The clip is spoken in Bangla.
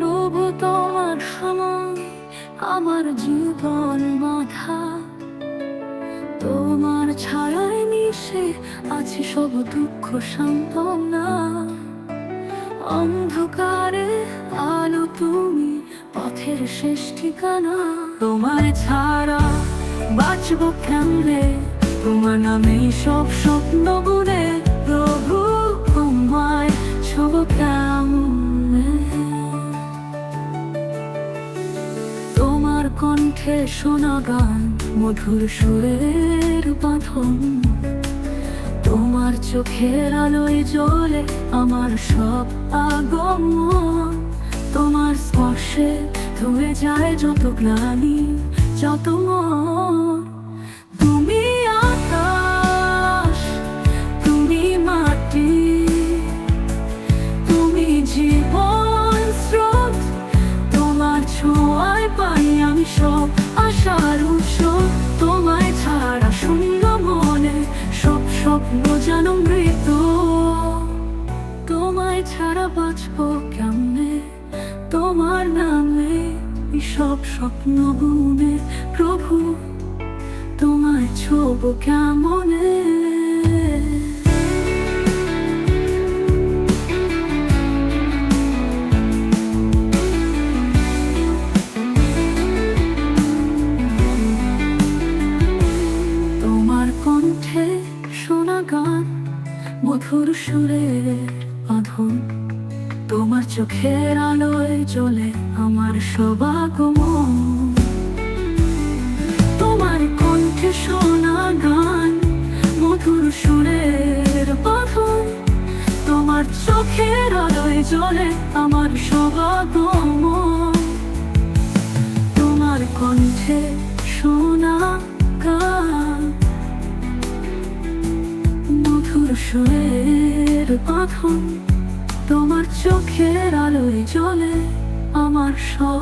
প্রভু তোমার সময় আমার জীবন মাথা তোমার ছায়ায় মিশে আছে সব দুঃখ সান্ত্বনা। অন্ধকারে আলো তুমি পথের শেষ ঠিকানা। তোমায় ছাড়া বাঁচবো কেমনে? তোমার নামে সব স্বপ্ন বুড়ে প্রভু কণ্ঠে শোনা গান, মধুর সুরের বাঁধন তোমার চোখের আলোয় জ্বলে আমার সব আগমন। তোমার স্পর্শে ধুয়ে যায় যত গ্লানি, যত তুমি আকাশ, তুমি মাটি, তুমি জীবন। সব আশার উৎস। তোমায় ছাড়া শূন্য মনে সব স্বপ্ন যেন মৃত। তোমায় ছাড়া বাঁচবো কেমনে? তোমার নামে সব স্বপ্ন গুনে প্রভু, তোমায় ছোব কেমনে? গান, মধুর সুরে বাঁধন তোমার চোখের আলোয় জ্বলে আমার সবাগমন তোমার কণ্ঠে শোনা গান, মধুর সুরের বাঁধন তোমার চোখের আলোয় জ্বলে আমার সবাগমন সুরের বাঁধন তোমার চোখের আলোয় জলে আমার সব